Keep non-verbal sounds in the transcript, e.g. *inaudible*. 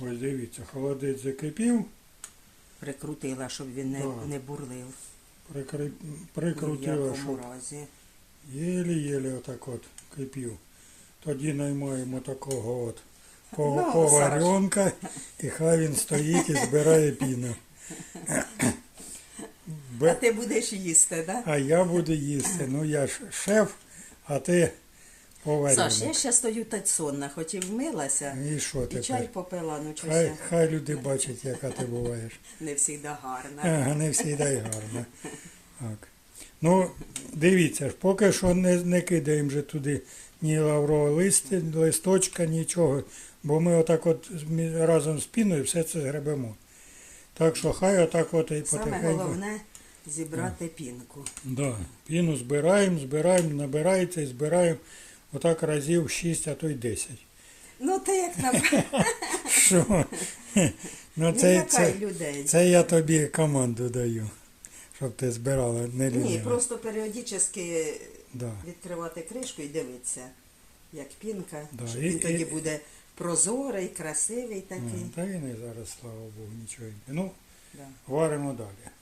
Ось дивіться, холодець закипів, Прикрутила, щоб він не, Так. не бурлив. прикри... Прикрутила, щоб разі. єлі-єлі отак от кипів. Тоді наймаємо такого от Ну, поваренка, і хай він стоїть і збирає піну. А ти будеш їсти, так? А я буду їсти. Ну я ж шеф, а ти поваренок. Саш, я ще стою та сонна, хоч і вмилася, І що і чай попила, ну чогось Хай, хай люди бачать, яка ти буваєш. *laughs* не завжди гарна. Ага, не всі дай гарно. Так. Ну, дивіться ж, поки що не, не кидаємо вже туди ні лаврового листи, листочка, нічого. Бо ми отак от разом з піною все це згребемо. Так що хай отак от і Саме потихеньку. головне зібрати пінку. Да, піну збираємо, збираємо, набирається і збираємо отак разів 6, а то й 10. Ну, ти як на *laughs* Що? Ну, не це, лякай це, людей. це я тобі команду даю, щоб ти збирала, не Ні, просто періодично Да. відкривати кришку і дивитися, як пінка, Да, що і- він тоді і- буде прозорий, красивий такий. М, Та і зараз, слава Богу, нічого. не- Ну, Да. варимо далі.